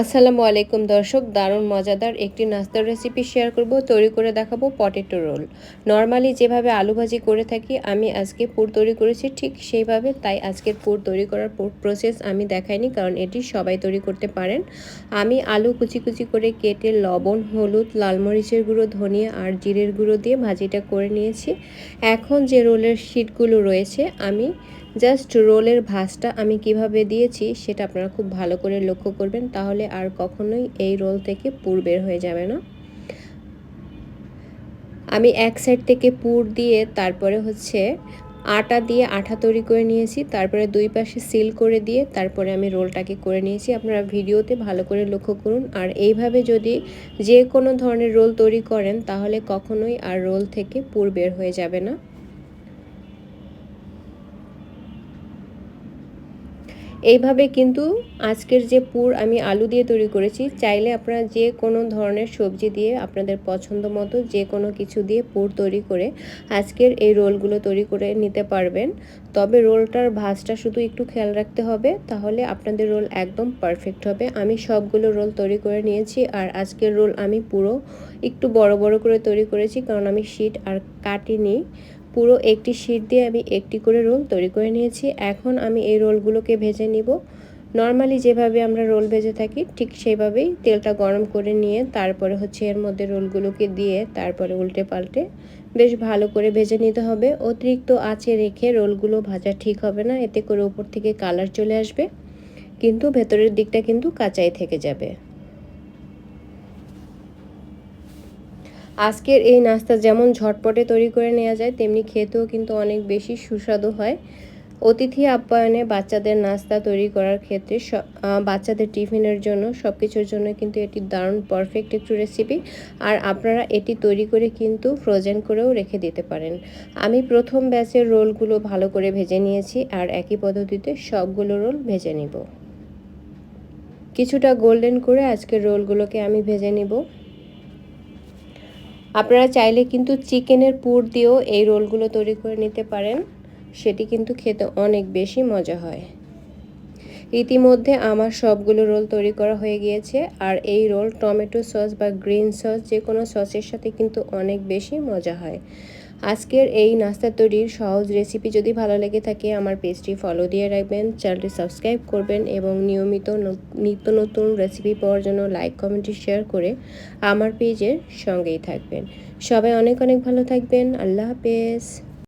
আসসালামু আলাইকুম দর্শক, দারুণ মজাদার একটি নাস্তার রেসিপি শেয়ার করব, তৈরি করে দেখাবো পটেটো রোল নর্মালি যেভাবে আলু ভাজি করে থাকি, আমি আজকে পুর তৈরি করেছি ঠিক সেইভাবে, তাই আজকের পুর তৈরি করার প্রসেস আমি দেখাইনি, কারণ এটি সবাই তৈরি করতে পারেন। আমি আলু কুচি কুচি করে কেটে লবণ, হলুদ, লাল মরিচের গুঁড়ো, ধনিয়া আর জিরের গুঁড়ো দিয়ে ভাজিটা করে নিয়েছি। এখন যে রোলের শিটগুলো রয়েছে, আমি জাস্ট রোলের ভাঁজটা আমি কীভাবে দিয়েছি সেটা আপনারা খুব ভালো করে লক্ষ্য করবেন, তাহলে আর কখনোই এই রোল থেকে পুর বের হয়ে যাবে না। আমি এক সাইড থেকে পুর দিয়ে তারপরে হচ্ছে আটা দিয়ে আঠা তৈরি করে নিয়েছি, তারপরে দুই পাশে সিল করে দিয়ে তারপরে আমি রোলটাকে করে নিয়েছি। আপনারা ভিডিওতে ভালো করে লক্ষ্য করুন। আর এইভাবে যদি যে কোনো ধরনের রোল তৈরি করেন, তাহলে কখনোই আর রোল থেকে পুর বের হয়ে যাবে না। এইভাবে কিন্তু আজকের যে পুর আমি আলু দিয়ে তৈরি করেছি, চাইলে আপনারা যে কোনো ধরনের সবজি দিয়ে আপনাদের পছন্দ মতো যে কোনো কিছু দিয়ে পুর তৈরি করে আজকের এই রোলগুলো তৈরি করে নিতে পারবেন। তবে রোলটার ভাজটা শুধু একটু খেয়াল রাখতে হবে, তাহলে আপনাদের রোল একদম পারফেক্ট হবে। আমি সবগুলো রোল তৈরি করে নিয়েছি আর আজকের রোল আমি পুরো একটু বড় বড় করে তৈরি করেছি, কারণ আমি শীট আর কাটিনি। পুরো একটি শিট দিয়ে আমি একটি করে রোল তৈরি করে নিয়েছি। এখন আমি এই রোলগুলোকে ভেজে নিব। নর্মালি যেভাবে আমরা রোল ভেজে থাকি, ঠিক সেইভাবেই তেলটা গরম করে নিয়ে তারপরে হচ্ছে এর মধ্যে রোলগুলোকে দিয়ে তারপরে উল্টে পাল্টে বেশ ভালো করে ভেজে নিতে হবে। অতিরিক্ত আঁচে রেখে রোলগুলো ভাজা ঠিক হবে না, এতে করে উপর থেকে কালার চলে আসবে। কিন্তু ভেতরের দিকটা কিন্তু কাঁচাই থেকে যাবে। আজকের এই নাস্তা যেমন ঝটপটে তৈরি করে নেওয়া যায়, তেমনি খেতেও কিন্তু অনেক বেশি সুস্বাদু হয়। অতিথি আপ্যায়নে বাচ্চাদের নাস্তা তৈরি করার ক্ষেত্রে বাচ্চাদের টিফিনের জন্য সব কিছুর জন্য কিন্তু এটি দারুণ পারফেক্ট একটু রেসিপি আর আপনারা এটি তৈরি করে কিন্তু ফ্রোজেন করেও রেখে দিতে পারেন। আমি প্রথম ব্যাচের রোলগুলো ভালো করে ভেজে নিয়েছি আর একই পদ্ধতিতে সবগুলো রোল ভেজে নিব। কিছুটা গোল্ডেন করে আজকের রোলগুলোকে আমি ভেজে নিব। আপনারা চাইলে কিন্তু চিকেনের পুর দিয়েও এই রোলগুলো তৈরি করে নিতে পারেন। সেটি কিন্তু খেতে অনেক বেশি মজা হয়। ইতিমধ্যে আমার সবগুলো রোল তৈরি করা হয়ে গিয়েছে আর এই রোল টমেটো সস বা গ্রিন সস যে কোনো সসের সাথে কিন্তু অনেক বেশি মজা হয়। আজকের এই নাস্তা তৈরির সহজ রেসিপি যদি ভালো লেগে থাকে, আমার পেজটি ফলো দিয়ে রাখবেন চ্যানেলটি সাবস্ক্রাইব করবেন এবং নিয়মিত নিত্য নতুন রেসিপি পাওয়ার জন্য লাইক কমেন্টে শেয়ার করে আমার পেজের সঙ্গেই থাকবেন। সবাই অনেক অনেক ভালো থাকবেন। আল্লাহ হাফেজ।